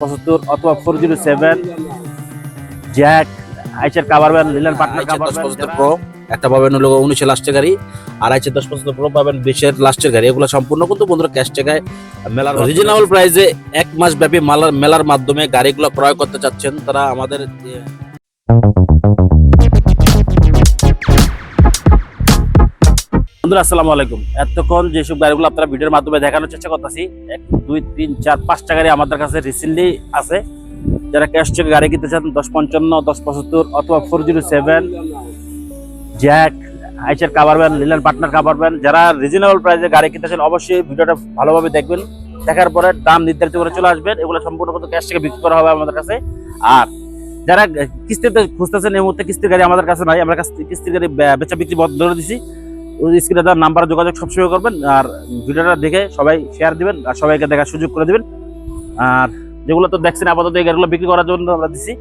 পঁচাত্তর অথবা four zero seven জ্যাক আইচের cover van Leyland partner cover Dost pro একটা পাবেন হলো উনিশের লাস্টের গাড়ি আর আইচের দশ পঁচাত্তর প্রো পাবেন বিশের লাস্টের গাড়ি। এগুলো সম্পূর্ণ কিন্তু বন্ধুরা ক্যাশ টাকায় মেলার রিজনেবল প্রাইসে এক মাস ব্যাপী মালার মেলার মাধ্যমে গাড়িগুলো ক্রয় করতে চাচ্ছেন তারা আমাদের বন্ধুরা, আসসালামু আলাইকুম। এতক্ষণ যেসব গাড়িগুলো আপনারা ভিডিওর মাধ্যমে দেখানোর চেষ্টা করতেছি, এক, দুই, তিন, চার, পাঁচটা গাড়ি আমাদের কাছে রিসেন্টলি আছে। যারা ক্যাশ চেকে গাড়ি কিনতে চান, দশ পঞ্চান্ন, দশ পঁচাত্তর অথবা ফোর জিরো সেভেন জ্যাক আইসের cover van Leyland partner cover van যারা রিজনেবল প্রাইসে গাড়ি কিনতে চান, অবশ্যই ভিডিওটা ভালোভাবে দেখবেন। দেখার পরে দাম নির্ধারিত করে চলে আসবেন, এগুলো সম্পূর্ণ ক্যাশ থেকে বিক্রি করা হবে আমাদের কাছে। আর যারা কিস্তিতে খুঁজতেছেন, এই মুহূর্তে কিস্তির গাড়ি আমাদের কাছে নাই, আমরা কাছে কিস্তির গাড়ি বেচা বিক্রি বন্ধ করে দিছি। স্ক্রিনে দেওয়ার নাম্বারে যোগাযোগ সবসময় করবেন আর ভিডিওটা দেখে সবাই শেয়ার দিবেন আর সবাইকে দেখার সুযোগ করে দিবেন। আর যেগুলো তো দেখছেন আপাতত এই গাড়িগুলো বিক্রি করার জন্য আমরা দিছি।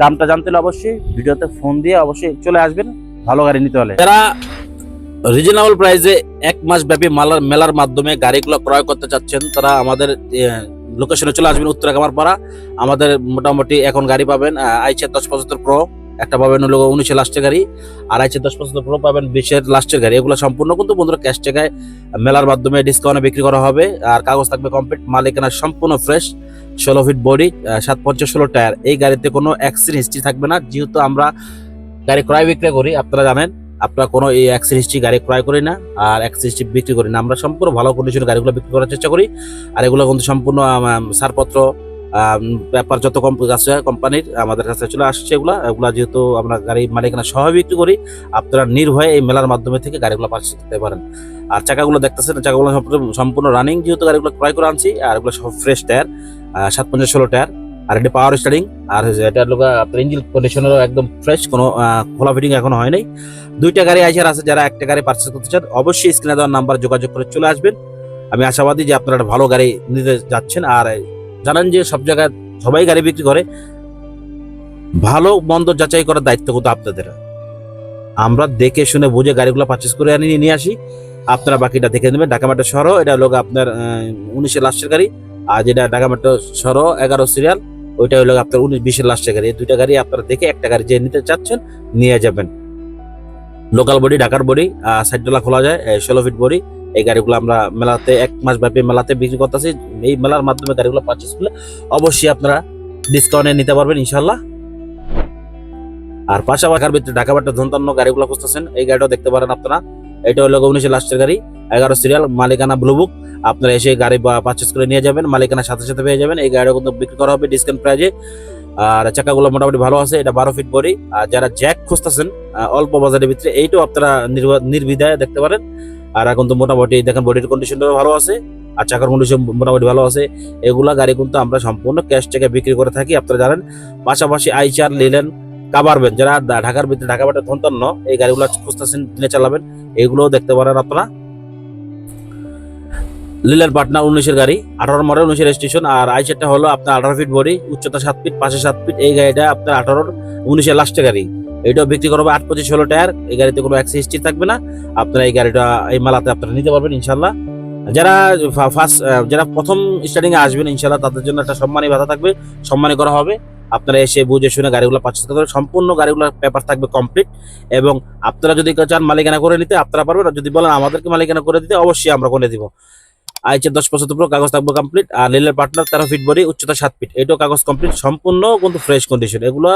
দামটা জানতে হলে অবশ্যই ভিডিওতে ফোন দিয়ে অবশ্যই চলে আসবেন, ভালো গাড়ি নিতে হলে। যারা রিজনেবল প্রাইসে এক মাস ব্যাপী মালার মেলার মাধ্যমে গাড়িগুলো ক্রয় করতে চাচ্ছেন, তারা আমাদের লোকেশনে চলে আসবেন উত্তরা কামারপাড়া আমাদের মোটামুটি এখন গাড়ি পাবেন আইচের দশ পঁচাত্তর প্রো একটা পাবেন হলো উনিশে লাস্টের গাড়ি আইচের দশ পঁচাত্তর প্রো পাবেন বিশের লাস্টের গাড়ি। এগুলো সম্পূর্ণ কিন্তু বন্ধুরা ক্যাশ টাকায় মেলার মাধ্যমে ডিসকাউন্টে বিক্রি করা হবে। আর কাগজ থাকবে কমপ্লিট মালিকানা সম্পূর্ণ ফ্রেশ ষোলো ফিট বডি সাত পঞ্চাশ ষোলো টায়ার এই গাড়িতে কোনো অ্যাক্সিডেন্ট হিস্ট্রি থাকবে না। যেহেতু আমরা গাড়ি ক্রয় বিক্রয় করি, আপনারা জানেন আপনারা কোনো এই অ্যাক্সিডেন্ট হিস্ট্রি গাড়ি ক্রয় করি না, আর অ্যাক্সিডেন্ট হিস্ট্রি বিক্রি করি না। আমরা সম্পূর্ণ ভালো কন্ডিশনের গাড়িগুলো বিক্রি করার চেষ্টা করি। আর এগুলো কিন্তু সম্পূর্ণ ছাড়পত্র ব্যাপার যত কম আছে কোম্পানির আমাদের কাছে চলে আসছে এগুলা। এগুলা যেহেতু আমরা গাড়ি মালিকানা বিক্রি করি, আপনারা নির্ভয়ে এই মেলার মাধ্যমে থেকে গাড়িগুলো পারচেস করতে পারেন। আর চাকাগুলো দেখতেছেন, চাকাগুলো সম্পূর্ণ রানিং যেহেতু গাড়িগুলো ক্রয় করে আনছি, আর এগুলো সব ফ্রেশ টায়ার সাত পঞ্চাশ ষোলো টায়ার আর এটি পাওয়ার স্টারিং আর এটা লোক আপনার ইঞ্জিন কন্ডিশনেরও একদম ফ্রেশ কোনো খোলা ফিটিং এখনও হয় নাই দুইটা গাড়ি আইসার আছে, যারা একটা গাড়ি পারচেস করতে চান, অবশ্যই স্ক্রিনে দেওয়ার নাম্বার যোগাযোগ করে চলে আসবেন। আমি আশাবাদী যে আপনারা ভালো গাড়ি নিতে যাচ্ছেন, আর জানেন যে সব জায়গায় সবাই গাড়ি বিক্রি করে। ভালো, মন্দ যাচাই করার দায়িত্ব কিন্তু আপনাদের। আমরা দেখে শুনে বুঝে গাড়িগুলো পারচেস করে আনি, নিয়ে আসি। আপনারা বাকিটা দেখে নেবেন। ঢাকা শহরও এটা লোক আপনার উনিশের লাস্টের গাড়ি। আর যেটা ঢাকা শহরও এগারো সিরিয়াল ওইটা হলো আপনার উনিশ, বিশের লাস্টের গাড়ি। এই দুইটা গাড়ি আপনারা দেখে একটা গাড়ি যে নিতে চাচ্ছেন, নিয়ে যাবেন। লোকাল বডি, ঢাকার বডি সাইড ডলা খোলা যায় ষোলো ফিট বডি। এই গাড়িগুলো আমরা মেলাতে, এক মাস ব্যাপী মেলাতে বিক্রি করতেছি। এই মেলার মাধ্যমে গাড়িগুলো পারচেস করলে অবশ্যই আপনারা ডিসকাউন্টে নিতে পারবেন ইনশাল্লাহ আর পাশাপাশি ভিতরে ঢাকা বাট্টা ধন্তান্ন গাড়িগুলো খুঁজতেছেন, এই গাড়িটাও দেখতে পারেন আপনারা। এটা হলো উনিশের লাস্টের গাড়ি, এগারো সিরিয়াল মালিকানা ব্লু বুক আপনারা এসে গাড়ি পারচেস করে নিয়ে যাবেন মালিকানা সাথে সাথে পেয়ে যাবেন। এই গাড়িটা কিন্তু বিক্রি করা হবে ডিসকাউন্ট প্রাইজে আর চাকাগুলো মোটামুটি ভালো আছে, এটা বারো ফিট বডি আর যারা জ্যাক খুঁজতেছেন অল্প বাজারের ভিতরে, এইটাও আপনারা নির্বিধায় দেখতে পারেন। আর এখন তো মোটামুটি দেখেন বডির কন্ডিশনটাও ভালো আছে, আর চাকার কন্ডিশন মোটামুটি ভালো আছে। এগুলা গাড়ি কিন্তু আমরা সম্পূর্ণ ক্যাশ টাকা বিক্রি করে থাকি, আপনারা জানেন। পাশাপাশি আইচার লিলেন কাবারবেন যারা ঢাকার ভিতরে ঢাকা বাটে ধন্তান্ন এই গাড়িগুলো খুঁজতেছেন, দিনে চালাবেন, এগুলোও দেখতে পারেন আপনারা। লিলের পাটনা উনিশের গাড়ি, আঠারো মডেল, উনিশের স্টেশন আর আইসেরটা হলো আপনার আঠারো ফিট বডি উচ্চতা সাত ফিট পাশে সাত ফিট এই গাড়িটা আপনার আঠারো উনিশের লাস্টের গাড়ি। এটাও বিক্রি করব আট পঁচিশ ষোলো টায়ার। এই গাড়িতে কোনো অ্যাক্সি হিস্ট্রি থাকবে না। আপনারা এই গাড়িটা, এই মেলাতে আপনারা নিতে পারবেন ইনশাল্লাহ যারা ফার্স্ট যারা প্রথম স্টার্টিং এ আসবেন ইনশাল্লাহ তাদের জন্য একটা সম্মানী ভাতা থাকবে। সম্মানী করা হবে। আপনারা এসে বুঝে শুনে গাড়িগুলো পারচেস করতে পারবেন। সম্পূর্ণ গাড়িগুলোর পেপার থাকবে কমপ্লিট এবং আপনারা যদি চান মালিকানা করে নিতে, আপনারা পারবেন। আর যদি বলেন আমাদেরকে মালিকানা করে দিতে, অবশ্যই আমরা করে দিব। আইচের দশ পঁচাত্তর পুরো কাগজ থাকবে কমপ্লিট আর রেলের পার্টনার তেরো ফিট বডি উচ্চতা সাত ফিট এটাও কাগজ কমপ্লিট সম্পূর্ণ কিন্তু ফ্রেশ কন্ডিশন এগুলো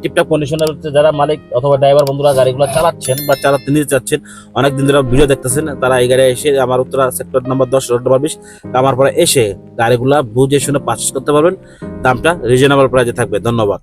টিপটপ কন্ডিশনের যারা মালিক অথবা ড্রাইভার বন্ধুরা গাড়িগুলো চালাচ্ছেন বা চালাতে নিতে চাচ্ছেন অনেক দিন ধরে ভিডিও দেখতেছেন, তারা এই গাড়ি এসে আমার উত্তরা সেক্টর নম্বর দশ রোড নাম্বার বিশ আমার পরে এসে গাড়িগুলা বুঝে শুনে পারচেস করতে পারবেন। দামটা রিজনেবল প্রাইসে থাকবে। ধন্যবাদ।